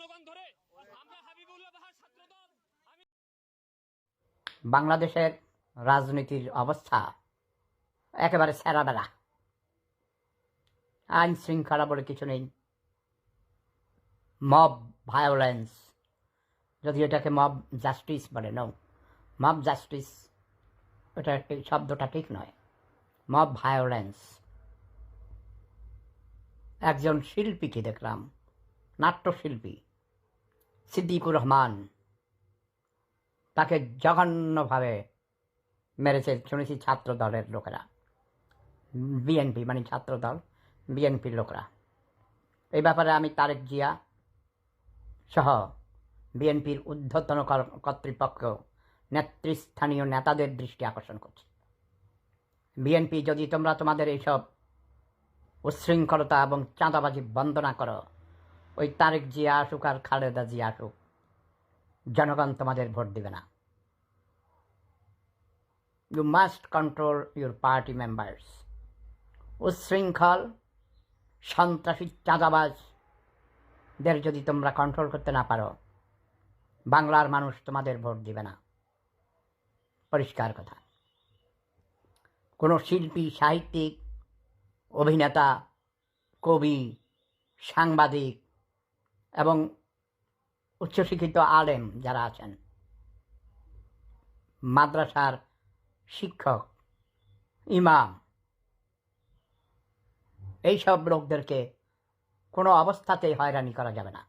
জনগণ ধরে আমরা হাবিবুল্লাহ বাহার ছাত্রদল বাংলাদেশের রাজনীতির অবস্থা একেবারে সেরাবেলা। আইন শৃঙ্খলা বলে কিছু নেই। মব ভায়োলেন্স যদি এটাকে মব জাস্টিস বলে, নৌ। মব জাস্টিস ওটা এই শব্দটা ঠিক নয়। Mob violence. একজন শিল্পীকে দেখলাম, নাট্যশিল্পী। সিদ্দিকুর রহমান। তাকে জঘন্যভাবে মেরেছে শুনেছি ছাত্র দলের লোকেরা। বিএনপি মানে ছাত্র দল বিএনপির লোকরা। এই ব্যাপারে আমি তারেক জিয়া সহ বিএনপির ঊর্ধ্বতন কর- কর্তৃপক্ষ, নেতৃস্থানীয় নেতাদের দৃষ্টি আকর্ষণ করছি। বিএনপি, যদি তোমরা তোমাদের এইসব উচ্ছৃঙ্খলতা এবং চাঁদাবাজি বন্দনা করো ওই তারেক জিয়া আসুক আর খালেদা জিয়া আসুক, জনগণ তোমাদের ভোট দিবে না। You must control your party members উচ্ছৃঙ্খল, সন্ত্রাসী চাঁদাবাজদের যদি তোমরা কন্ট্রোল করতে না পারো, বাংলার মানুষ তোমাদের ভোট দিবে না। পরিষ্কার কথা। কোনো শিল্পী, সাহিত্যিক, অভিনেতা, কবি, সাংবাদিক এবং উচ্চশিক্ষিত আলেম যারা আছেন, মাদ্রাসার শিক্ষক, ইমাম, এইসব লোকদেরকে কোনো অবস্থাতেই হয়রানি করা যাবে না।